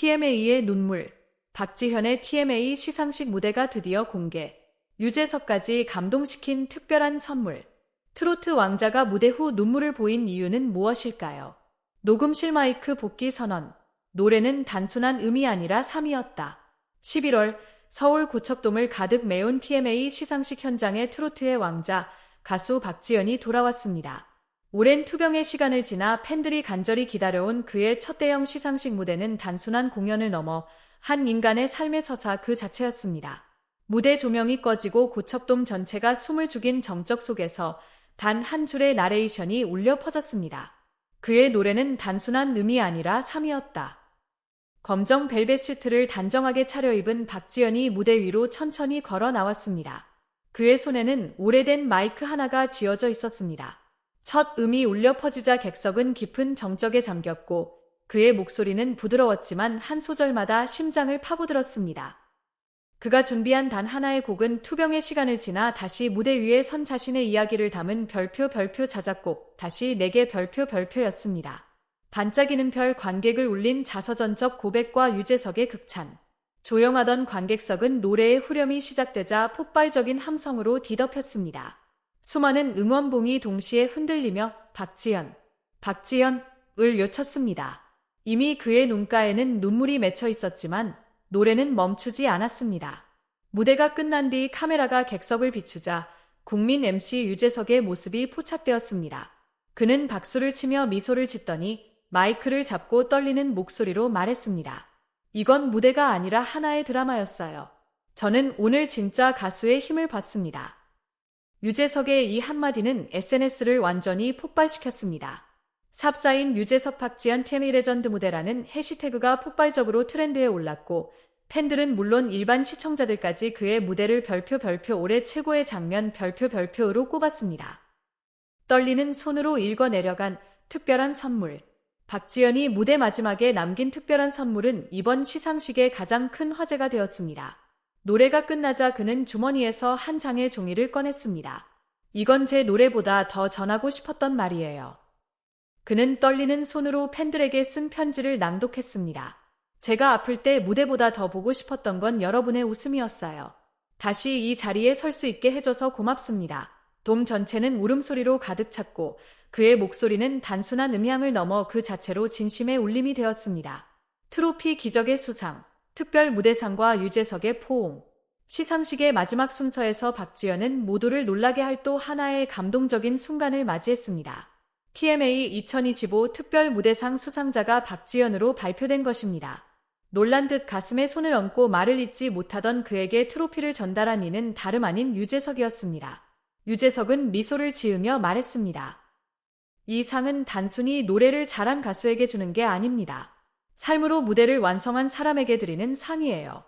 TMA의 눈물. 박지현의 TMA 시상식 무대가 드디어 공개. 유재석까지 감동시킨 특별한 선물. 트로트 왕자가 무대 후 눈물을 보인 이유는 무엇일까요? 녹음실 마이크 복귀 선언. 노래는 단순한 음이 아니라 삶이었다. 11월 서울 고척돔을 가득 메운 TMA 시상식 현장에 트로트의 왕자 가수 박지연이 돌아왔습니다. 오랜 투병의 시간을 지나 팬들이 간절히 기다려온 그의 첫 대형 시상식 무대는 단순한 공연을 넘어 한 인간의 삶의 서사 그 자체였습니다. 무대 조명이 꺼지고 고척돔 전체가 숨을 죽인 정적 속에서 단 한 줄의 나레이션이 울려 퍼졌습니다. 그의 노래는 단순한 음이 아니라 삶이었다. 검정 벨벳 슈트를 단정하게 차려입은 박지연이 무대 위로 천천히 걸어 나왔습니다. 그의 손에는 오래된 마이크 하나가 쥐어져 있었습니다. 첫 음이 울려 퍼지자 객석은 깊은 정적에 잠겼고 그의 목소리는 부드러웠지만 한 소절마다 심장을 파고들었습니다. 그가 준비한 단 하나의 곡은 투병의 시간을 지나 다시 무대 위에 선 자신의 이야기를 담은 별표 별표 자작곡 다시 내게 별표 별표였습니다. 반짝이는 별 관객을 울린 자서전적 고백과 유재석의 극찬. 조용하던 관객석은 노래의 후렴이 시작되자 폭발적인 함성으로 뒤덮였습니다. 수많은 응원봉이 동시에 흔들리며 박지연, 박지연을 외쳤습니다. 이미 그의 눈가에는 눈물이 맺혀 있었지만 노래는 멈추지 않았습니다. 무대가 끝난 뒤 카메라가 객석을 비추자 국민 MC 유재석의 모습이 포착되었습니다. 그는 박수를 치며 미소를 짓더니 마이크를 잡고 떨리는 목소리로 말했습니다. 이건 무대가 아니라 하나의 드라마였어요. 저는 오늘 진짜 가수의 힘을 봤습니다. 유재석의 이 한마디는 SNS를 완전히 폭발시켰습니다. 삽사인 유재석 박지현 테미 레전드 무대라는 해시태그가 폭발적으로 트렌드에 올랐고 팬들은 물론 일반 시청자들까지 그의 무대를 별표 별표 올해 최고의 장면 별표 별표로 꼽았습니다. 떨리는 손으로 읽어 내려간 특별한 선물. 박지연이 무대 마지막에 남긴 특별한 선물은 이번 시상식의 가장 큰 화제가 되었습니다. 노래가 끝나자 그는 주머니에서 한 장의 종이를 꺼냈습니다. 이건 제 노래보다 더 전하고 싶었던 말이에요. 그는 떨리는 손으로 팬들에게 쓴 편지를 낭독했습니다. 제가 아플 때 무대보다 더 보고 싶었던 건 여러분의 웃음이었어요. 다시 이 자리에 설 수 있게 해줘서 고맙습니다. 돔 전체는 울음소리로 가득 찼고 그의 목소리는 단순한 음향을 넘어 그 자체로 진심의 울림이 되었습니다. 트로피 기적의 수상, 특별 무대상과 유재석의 포옹. 시상식의 마지막 순서에서 박지연은 모두를 놀라게 할 또 하나의 감동적인 순간을 맞이했습니다. TMA 2025 특별 무대상 수상자가 박지연으로 발표된 것입니다. 놀란 듯 가슴에 손을 얹고 말을 잇지 못하던 그에게 트로피를 전달한 이는 다름 아닌 유재석이었습니다. 유재석은 미소를 지으며 말했습니다. 이 상은 단순히 노래를 잘한 가수에게 주는 게 아닙니다. 삶으로 무대를 완성한 사람에게 드리는 상이에요.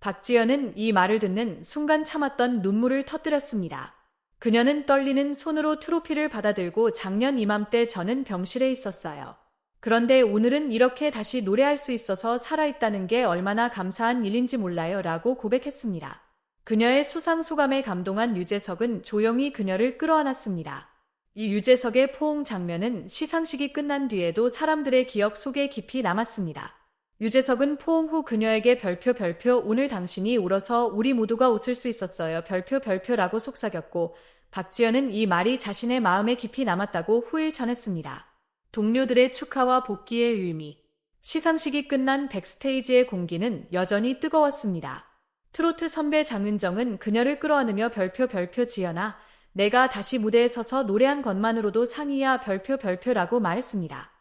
박지연은 이 말을 듣는 순간 참았던 눈물을 터뜨렸습니다. 그녀는 떨리는 손으로 트로피를 받아들고 작년 이맘때 저는 병실에 있었어요. 그런데 오늘은 이렇게 다시 노래할 수 있어서 살아있다는 게 얼마나 감사한 일인지 몰라요 라고 고백했습니다. 그녀의 수상 소감에 감동한 유재석은 조용히 그녀를 끌어안았습니다. 이 유재석의 포옹 장면은 시상식이 끝난 뒤에도 사람들의 기억 속에 깊이 남았습니다. 유재석은 포옹 후 그녀에게 별표 별표 오늘 당신이 울어서 우리 모두가 웃을 수 있었어요. 별표 별표라고 속삭였고 박지연은 이 말이 자신의 마음에 깊이 남았다고 후일 전했습니다. 동료들의 축하와 복귀의 의미. 시상식이 끝난 백스테이지의 공기는 여전히 뜨거웠습니다. 트로트 선배 장윤정은 그녀를 끌어안으며 별표 별표 지연아 내가 다시 무대에 서서 노래한 것만으로도 상이야 별표 별표라고 말했습니다.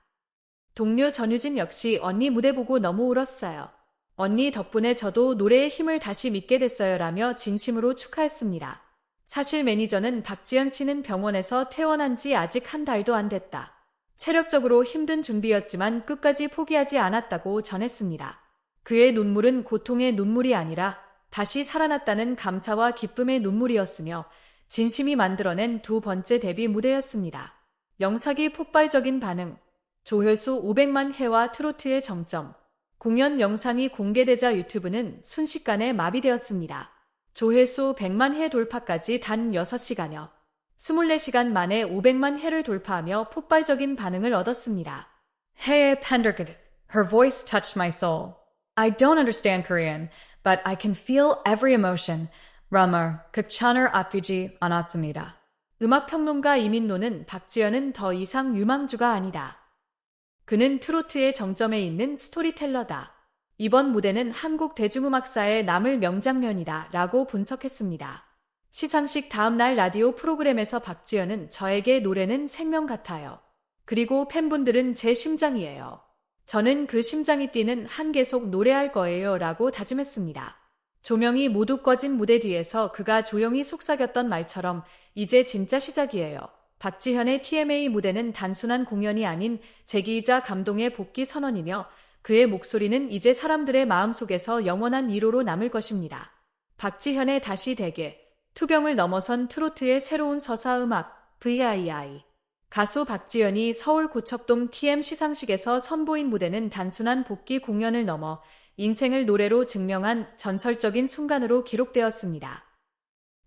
동료 전유진 역시 언니 무대 보고 너무 울었어요. 언니 덕분에 저도 노래의 힘을 다시 믿게 됐어요 라며 진심으로 축하했습니다. 사실 매니저는 박지연 씨는 병원에서 퇴원한 지 아직 한 달도 안 됐다. 체력적으로 힘든 준비였지만 끝까지 포기하지 않았다고 전했습니다. 그의 눈물은 고통의 눈물이 아니라 다시 살아났다는 감사와 기쁨의 눈물이었으며 진심이 만들어낸 두 번째 데뷔 무대였습니다. 영상이 폭발적인 반응, 조회수 500만 회와 트로트의 정점, 공연 영상이 공개되자 유튜브는 순식간에 마비되었습니다. 조회수 100만 회 돌파까지 단 6시간여, 24시간 만에 500만 회를 돌파하며 폭발적인 반응을 얻었습니다. 해외 팬더급 Her voice touched my soul. I don't understand Korean, but I can feel every emotion. 라머, 극찬을 아끼지 않았습니다. 음악평론가 이민노는 박지현은 더 이상 유망주가 아니다. 그는 트로트의 정점에 있는 스토리텔러다. 이번 무대는 한국 대중음악사에 남을 명장면이다 라고 분석했습니다. 시상식 다음날 라디오 프로그램에서 박지현은 저에게 노래는 생명 같아요. 그리고 팬분들은 제 심장이에요. 저는 그 심장이 뛰는 한 계속 노래할 거예요 라고 다짐했습니다. 조명이 모두 꺼진 무대 뒤에서 그가 조용히 속삭였던 말처럼 이제 진짜 시작이에요. 박지현의 TMA 무대는 단순한 공연이 아닌 재기이자 감동의 복귀 선언이며 그의 목소리는 이제 사람들의 마음속에서 영원한 위로로 남을 것입니다. 박지현의 다시 대게, 투병을 넘어선 트로트의 새로운 서사음악, VII. 가수 박지현이 서울 고척돔 TM 시상식에서 선보인 무대는 단순한 복귀 공연을 넘어 인생을 노래로 증명한 전설적인 순간으로 기록되었습니다.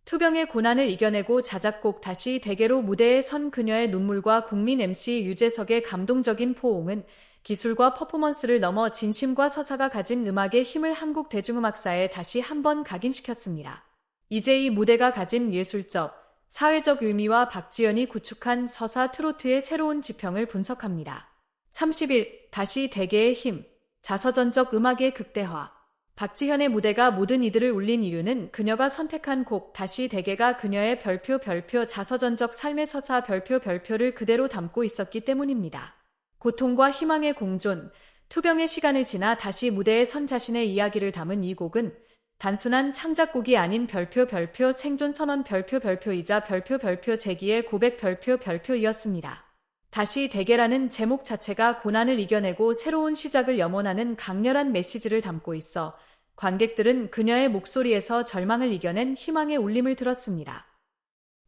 투병의 고난을 이겨내고 자작곡 다시 대게로 무대에 선 그녀의 눈물과 국민 MC 유재석의 감동적인 포옹은 기술과 퍼포먼스를 넘어 진심과 서사가 가진 음악의 힘을 한국 대중음악사에 다시 한번 각인시켰습니다. 이제 이 무대가 가진 예술적, 사회적 의미와 박지연이 구축한 서사 트로트의 새로운 지평을 분석합니다. 30일 다시 대게의 힘, 자서전적 음악의 극대화. 박지현의 무대가 모든 이들을 울린 이유는 그녀가 선택한 곡 다시 대게가 그녀의 별표 별표 자서전적 삶의 서사 별표 별표를 그대로 담고 있었기 때문입니다. 고통과 희망의 공존, 투병의 시간을 지나 다시 무대에 선 자신의 이야기를 담은 이 곡은 단순한 창작곡이 아닌 별표 별표 생존 선언 별표 별표이자 별표 별표 재기의 고백 별표 별표이었습니다. 다시 대게라는 제목 자체가 고난을 이겨내고 새로운 시작을 염원하는 강렬한 메시지를 담고 있어 관객들은 그녀의 목소리에서 절망을 이겨낸 희망의 울림을 들었습니다.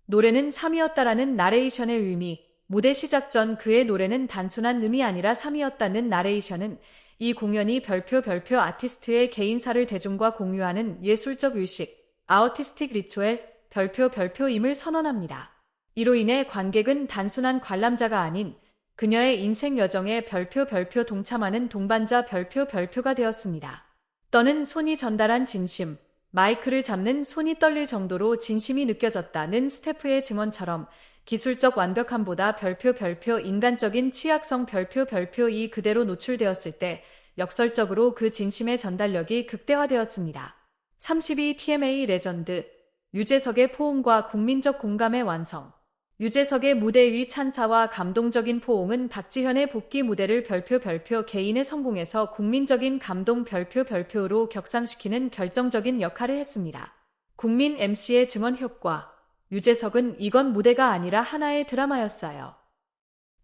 노래는 3이었다라는 나레이션의 의미, 무대 시작 전 그의 노래는 단순한 음이 아니라 3이었다는 나레이션은 이 공연이 별표 별표 아티스트의 개인사를 대중과 공유하는 예술적 의식, 아우티스틱 리추얼, 별표 별표임을 선언합니다. 이로 인해 관객은 단순한 관람자가 아닌 그녀의 인생 여정에 별표 별표 동참하는 동반자 별표 별표가 되었습니다. 떠는 손이 전달한 진심, 마이크를 잡는 손이 떨릴 정도로 진심이 느껴졌다는 스태프의 증언처럼 기술적 완벽함보다 별표 별표 인간적인 취약성 별표 별표 이 그대로 노출되었을 때 역설적으로 그 진심의 전달력이 극대화되었습니다. 32 TMA 레전드 유재석의 포옹과 국민적 공감의 완성 유재석의 무대 위 찬사와 감동적인 포옹은 박지현의 복귀 무대를 별표 별표 개인의 성공에서 국민적인 감동 별표 별표로 격상시키는 결정적인 역할을 했습니다. 국민 MC의 증언 효과 유재석은 이건 무대가 아니라 하나의 드라마였어요.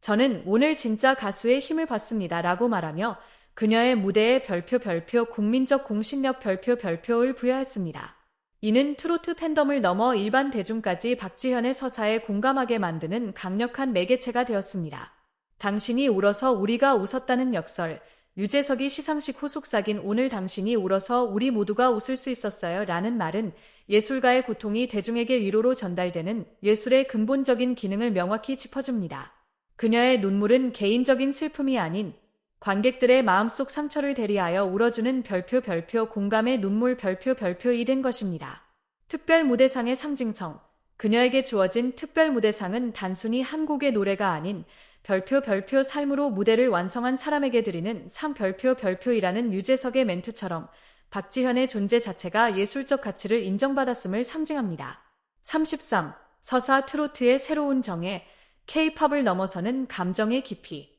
저는 오늘 진짜 가수의 힘을 받습니다. 라고 말하며 그녀의 무대에 별표 별표 국민적 공신력 별표 별표를 부여했습니다. 이는 트로트 팬덤을 넘어 일반 대중까지 박지현의 서사에 공감하게 만드는 강력한 매개체가 되었습니다. 당신이 울어서 우리가 웃었다는 역설, 유재석이 시상식 후 속삭인 오늘 당신이 울어서 우리 모두가 웃을 수 있었어요 라는 말은 예술가의 고통이 대중에게 위로로 전달되는 예술의 근본적인 기능을 명확히 짚어줍니다. 그녀의 눈물은 개인적인 슬픔이 아닌 관객들의 마음속 상처를 대리하여 울어주는 별표 별표 공감의 눈물 별표 별표이 된 것입니다. 특별 무대상의 상징성. 그녀에게 주어진 특별 무대상은 단순히 한국의 노래가 아닌 별표 별표 삶으로 무대를 완성한 사람에게 드리는 상 별표 별표이라는 유재석의 멘트처럼 박지현의 존재 자체가 예술적 가치를 인정받았음을 상징합니다. 33. 서사 트로트의 새로운 정에 K-팝을 넘어서는 감정의 깊이.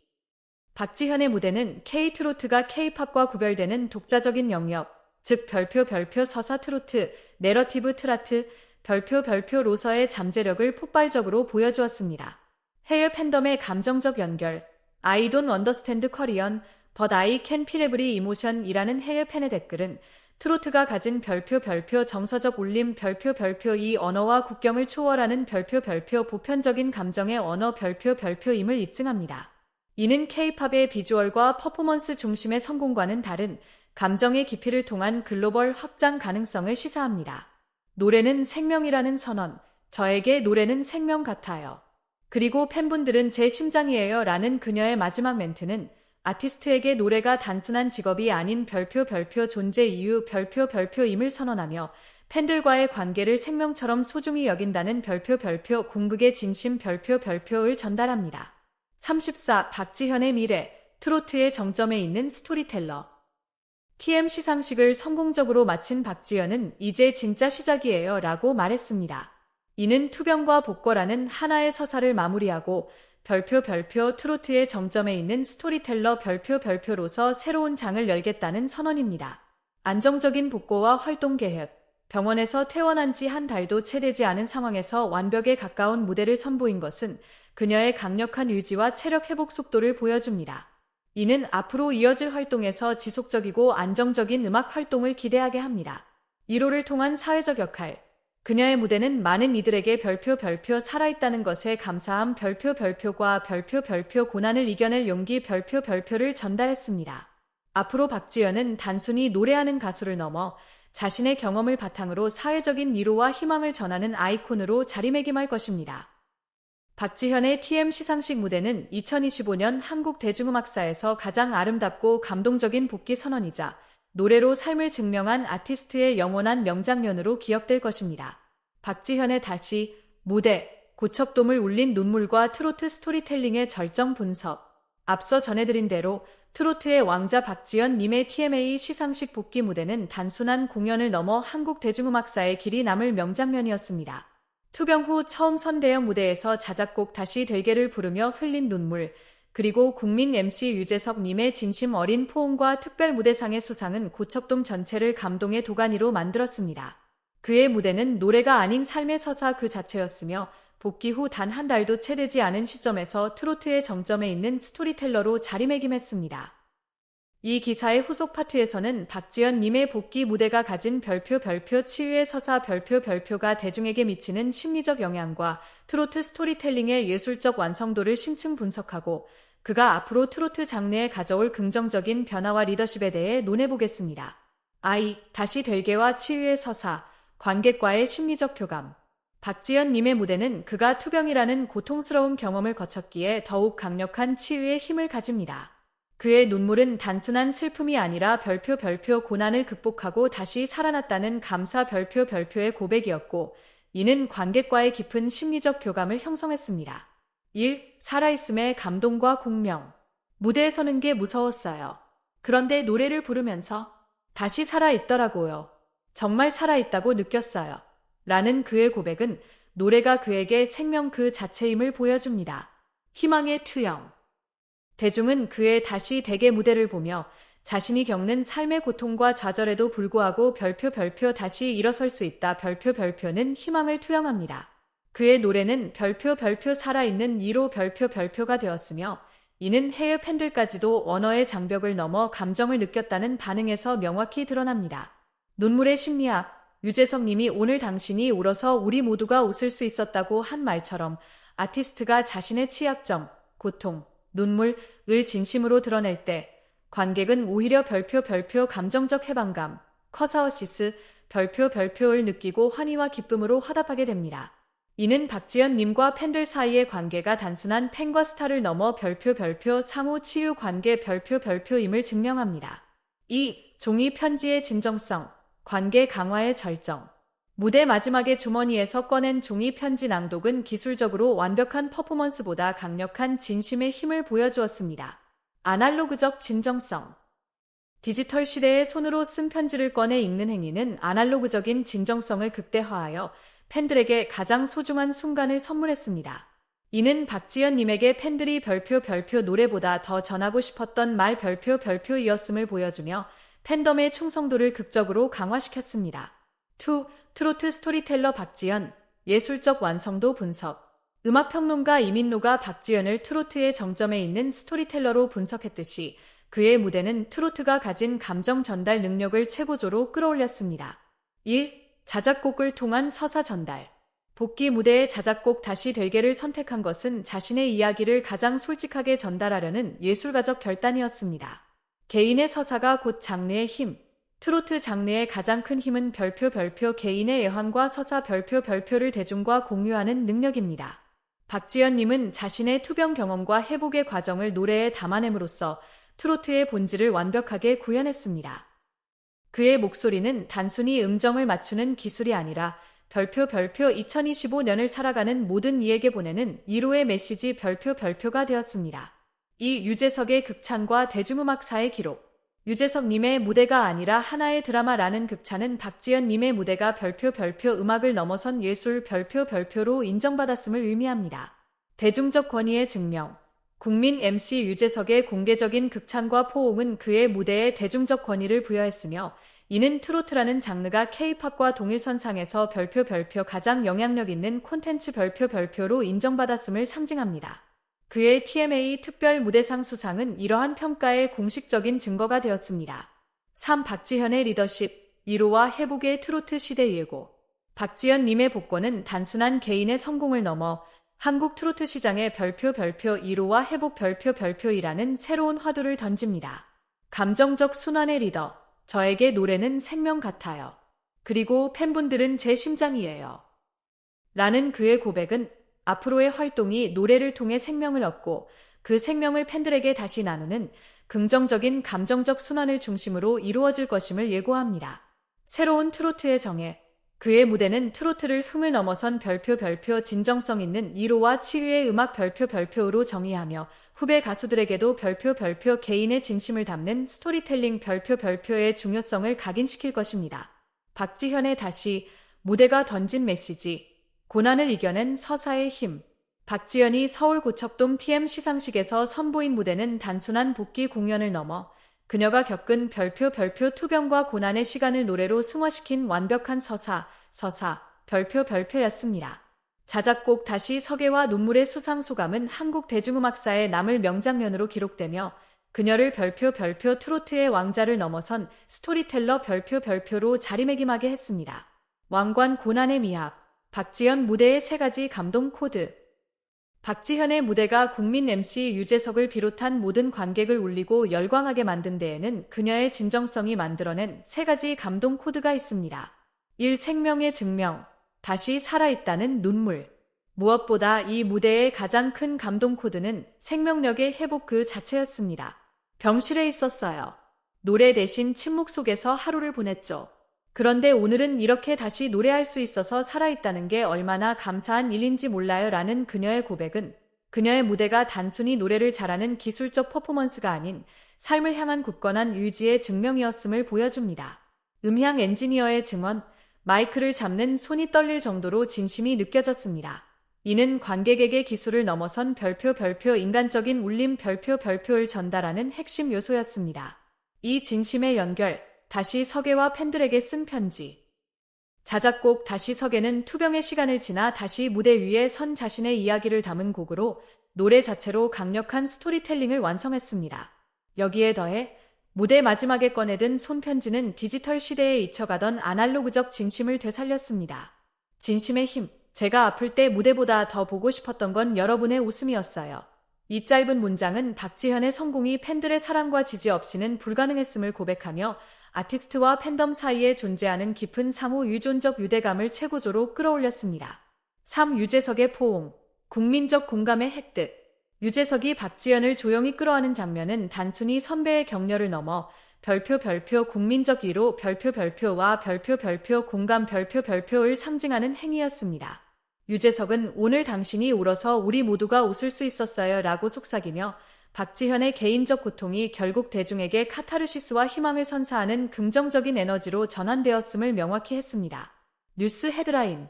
박지현의 무대는 K-트로트가 K-팝과 구별되는 독자적인 영역, 즉 별표 별표 서사 트로트, 내러티브 트라트, 별표 별표 로서의 잠재력을 폭발적으로 보여주었습니다. 해외 팬덤의 감정적 연결, I don't understand Korean, but I can feel every emotion이라는 해외 팬의 댓글은 트로트가 가진 별표 별표 정서적 울림 별표 별표 이 언어와 국경을 초월하는 별표 별표 보편적인 감정의 언어 별표 별표임을 입증합니다. 이는 케이팝의 비주얼과 퍼포먼스 중심의 성공과는 다른 감정의 깊이를 통한 글로벌 확장 가능성을 시사합니다. 노래는 생명이라는 선언, 저에게 노래는 생명 같아요. 그리고 팬분들은 제 심장이에요 라는 그녀의 마지막 멘트는 아티스트에게 노래가 단순한 직업이 아닌 별표 별표 존재 이유 별표 별표임을 선언하며 팬들과의 관계를 생명처럼 소중히 여긴다는 별표 별표 궁극의 진심 별표 별표를 전달합니다. 34. 박지현의 미래 트로트의 정점에 있는 스토리텔러 TM 시상식을 성공적으로 마친 박지현은 이제 진짜 시작이에요 라고 말했습니다. 이는 투병과 복거라는 하나의 서사를 마무리하고 별표 별표 트로트의 정점에 있는 스토리텔러 별표 별표로서 새로운 장을 열겠다는 선언입니다. 안정적인 복고와 활동 계획, 병원에서 퇴원한 지 한 달도 채 되지 않은 상황에서 완벽에 가까운 무대를 선보인 것은 그녀의 강력한 의지와 체력 회복 속도를 보여줍니다. 이는 앞으로 이어질 활동에서 지속적이고 안정적인 음악 활동을 기대하게 합니다. 1호를 통한 사회적 역할, 그녀의 무대는 많은 이들에게 별표 별표 살아있다는 것에 감사함 별표 별표과 별표 별표 고난을 이겨낼 용기 별표 별표를 전달했습니다. 앞으로 박지연은 단순히 노래하는 가수를 넘어 자신의 경험을 바탕으로 사회적인 위로와 희망을 전하는 아이콘으로 자리매김할 것입니다. 박지현의 TM 시상식 무대는 2025년 한국 대중음악사에서 가장 아름답고 감동적인 복귀 선언이자 노래로 삶을 증명한 아티스트의 영원한 명장면으로 기억될 것입니다. 박지현의 다시 무대, 고척돔을 울린 눈물과 트로트 스토리텔링의 절정 분석. 앞서 전해드린 대로 트로트의 왕자 박지현 님의 TMA 시상식 복귀 무대는 단순한 공연을 넘어 한국 대중음악사의 길이 남을 명장면이었습니다. 투병 후 처음 선대형 무대에서 자작곡 다시 될게를 부르며 흘린 눈물, 그리고 국민 MC 유재석 님의 진심 어린 포옹과 특별 무대상의 수상은 고척돔 전체를 감동의 도가니로 만들었습니다. 그의 무대는 노래가 아닌 삶의 서사 그 자체였으며 복귀 후 단 한 달도 채 되지 않은 시점에서 트로트의 정점에 있는 스토리텔러로 자리매김했습니다. 이 기사의 후속 파트에서는 박지연 님의 복귀 무대가 가진 별표 별표 치유의 서사 별표 별표가 대중에게 미치는 심리적 영향과 트로트 스토리텔링의 예술적 완성도를 심층 분석하고 그가 앞으로 트로트 장르에 가져올 긍정적인 변화와 리더십에 대해 논해보겠습니다. 아이, 다시 될게와 치유의 서사, 관객과의 심리적 교감. 박지연 님의 무대는 그가 투병이라는 고통스러운 경험을 거쳤기에 더욱 강력한 치유의 힘을 가집니다. 그의 눈물은 단순한 슬픔이 아니라 별표 별표 고난을 극복하고 다시 살아났다는 감사 별표 별표의 고백이었고, 이는 관객과의 깊은 심리적 교감을 형성했습니다. 1. 살아있음의 감동과 공명. 무대에 서는 게 무서웠어요. 그런데 노래를 부르면서 다시 살아있더라고요. 정말 살아있다고 느꼈어요. 라는 그의 고백은 노래가 그에게 생명 그 자체임을 보여줍니다. 희망의 투영. 대중은 그의 다시 대개 무대를 보며 자신이 겪는 삶의 고통과 좌절에도 불구하고 별표 별표 다시 일어설 수 있다 별표 별표는 희망을 투영합니다. 그의 노래는 별표 별표 살아있는 2로 별표 별표가 되었으며 이는 해외 팬들까지도 언어의 장벽을 넘어 감정을 느꼈다는 반응에서 명확히 드러납니다. 눈물의 심리학, 유재석 님이 오늘 당신이 울어서 우리 모두가 웃을 수 있었다고 한 말처럼 아티스트가 자신의 취약점, 고통, 눈물을 진심으로 드러낼 때 관객은 오히려 별표 별표 감정적 해방감, 커사어시스, 별표 별표를 느끼고 환희와 기쁨으로 화답하게 됩니다. 이는 박지연 님과 팬들 사이의 관계가 단순한 팬과 스타를 넘어 별표 별표 상호 치유 관계 별표 별표임을 증명합니다. 2. 종이 편지의 진정성, 관계 강화의 절정. 무대 마지막에 주머니에서 꺼낸 종이 편지 낭독은 기술적으로 완벽한 퍼포먼스보다 강력한 진심의 힘을 보여주었습니다. 아날로그적 진정성. 디지털 시대에 손으로 쓴 편지를 꺼내 읽는 행위는 아날로그적인 진정성을 극대화하여 팬들에게 가장 소중한 순간을 선물했습니다. 이는 박지연님에게 팬들이 별표 별표 노래보다 더 전하고 싶었던 말 별표 별표이었음을 보여주며 팬덤의 충성도를 극적으로 강화시켰습니다. 2. 트로트 스토리텔러 박지연, 예술적 완성도 분석. 음악평론가 이민노가 박지연을 트로트의 정점에 있는 스토리텔러로 분석했듯이 그의 무대는 트로트가 가진 감정 전달 능력을 최고조로 끌어올렸습니다. 1. 자작곡을 통한 서사 전달. 복귀 무대의 자작곡 다시 될게를 선택한 것은 자신의 이야기를 가장 솔직하게 전달하려는 예술가적 결단이었습니다. 개인의 서사가 곧 장르의 힘. 트로트 장르의 가장 큰 힘은 별표 별표 개인의 애환과 서사 별표 별표를 대중과 공유하는 능력입니다. 박지연님은 자신의 투병 경험과 회복의 과정을 노래에 담아냄으로써 트로트의 본질을 완벽하게 구현했습니다. 그의 목소리는 단순히 음정을 맞추는 기술이 아니라 별표 별표 2025년을 살아가는 모든 이에게 보내는 1호의 메시지 별표 별표가 되었습니다. 이 유재석의 극찬과 대중음악사의 기록. 유재석님의 무대가 아니라 하나의 드라마라는 극찬은 박지연님의 무대가 별표 별표 음악을 넘어선 예술 별표 별표로 인정받았음을 의미합니다. 대중적 권위의 증명. 국민 MC 유재석의 공개적인 극찬과 포옹은 그의 무대에 대중적 권위를 부여했으며 이는 트로트라는 장르가 케이팝과 동일선상에서 별표 별표 가장 영향력 있는 콘텐츠 별표 별표로 인정받았음을 상징합니다. 그의 TMA 특별 무대상 수상은 이러한 평가의 공식적인 증거가 되었습니다. 3. 박지현의 리더십 1호와 회복의 트로트 시대 예고 박지현 님의 복권은 단순한 개인의 성공을 넘어 한국 트로트 시장의 별표 별표 1호와 회복 별표 별표이라는 새로운 화두를 던집니다. 감정적 순환의 리더 저에게 노래는 생명 같아요. 그리고 팬분들은 제 심장이에요. 라는 그의 고백은 앞으로의 활동이 노래를 통해 생명을 얻고 그 생명을 팬들에게 다시 나누는 긍정적인 감정적 순환을 중심으로 이루어질 것임을 예고합니다. 새로운 트로트의 정해 그의 무대는 트로트를 흥을 넘어선 별표 별표 진정성 있는 1호와 7위의 음악 별표 별표로 정의하며 후배 가수들에게도 별표 별표 개인의 진심을 담는 스토리텔링 별표 별표의 중요성을 각인시킬 것입니다. 박지현의 다시 무대가 던진 메시지 고난을 이겨낸 서사의 힘. 박지연이 서울 고척돔 TM 시상식에서 선보인 무대는 단순한 복귀 공연을 넘어 그녀가 겪은 별표 별표 투병과 고난의 시간을 노래로 승화시킨 완벽한 서사, 서사, 별표 별표였습니다. 자작곡 다시 서계와 눈물의 수상 소감은 한국 대중음악사에 남을 명장면으로 기록되며 그녀를 별표 별표 트로트의 왕자를 넘어선 스토리텔러 별표 별표로 자리매김하게 했습니다. 왕관 고난의 미합, 박지현 무대의 세 가지 감동 코드. 박지현의 무대가 국민 MC 유재석을 비롯한 모든 관객을 울리고 열광하게 만든 데에는 그녀의 진정성이 만들어낸 세 가지 감동 코드가 있습니다. 1. 생명의 증명. 다시 살아있다는 눈물. 무엇보다 이 무대의 가장 큰 감동 코드는 생명력의 회복 그 자체였습니다. 병실에 있었어요. 노래 대신 침묵 속에서 하루를 보냈죠. 그런데 오늘은 이렇게 다시 노래할 수 있어서 살아있다는 게 얼마나 감사한 일인지 몰라요 라는 그녀의 고백은 그녀의 무대가 단순히 노래를 잘하는 기술적 퍼포먼스가 아닌 삶을 향한 굳건한 의지의 증명이었음을 보여줍니다. 음향 엔지니어의 증언, 마이크를 잡는 손이 떨릴 정도로 진심이 느껴졌습니다. 이는 관객에게 기술을 넘어선 별표 별표 인간적인 울림 별표 별표를 전달하는 핵심 요소였습니다. 이 진심의 연결, 다시 서계와 팬들에게 쓴 편지. 자작곡 다시 서계는 투병의 시간을 지나 다시 무대 위에 선 자신의 이야기를 담은 곡으로 노래 자체로 강력한 스토리텔링을 완성했습니다. 여기에 더해 무대 마지막에 꺼내든 손편지는 디지털 시대에 잊혀가던 아날로그적 진심을 되살렸습니다. 진심의 힘. 제가 아플 때 무대보다 더 보고 싶었던 건 여러분의 웃음이었어요. 이 짧은 문장은 박지현의 성공이 팬들의 사랑과 지지 없이는 불가능했음을 고백하며 아티스트와 팬덤 사이에 존재하는 깊은 상호 유존적 유대감을 최고조로 끌어올렸습니다. 3. 유재석의 포옹 국민적 공감의 획득 유재석이 박지연을 조용히 끌어안는 장면은 단순히 선배의 격려를 넘어 별표 별표 국민적 위로 별표 별표와 별표 별표 공감 별표 별표를 상징하는 행위였습니다. 유재석은 오늘 당신이 울어서 우리 모두가 웃을 수 있었어요 라고 속삭이며 박지현의 개인적 고통이 결국 대중에게 카타르시스와 희망을 선사하는 긍정적인 에너지로 전환되었음을 명확히 했습니다. 뉴스 헤드라인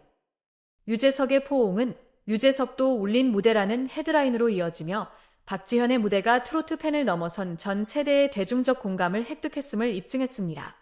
유재석의 포옹은 유재석도 울린 무대라는 헤드라인으로 이어지며 박지현의 무대가 트로트 팬을 넘어선 전 세대의 대중적 공감을 획득했음을 입증했습니다.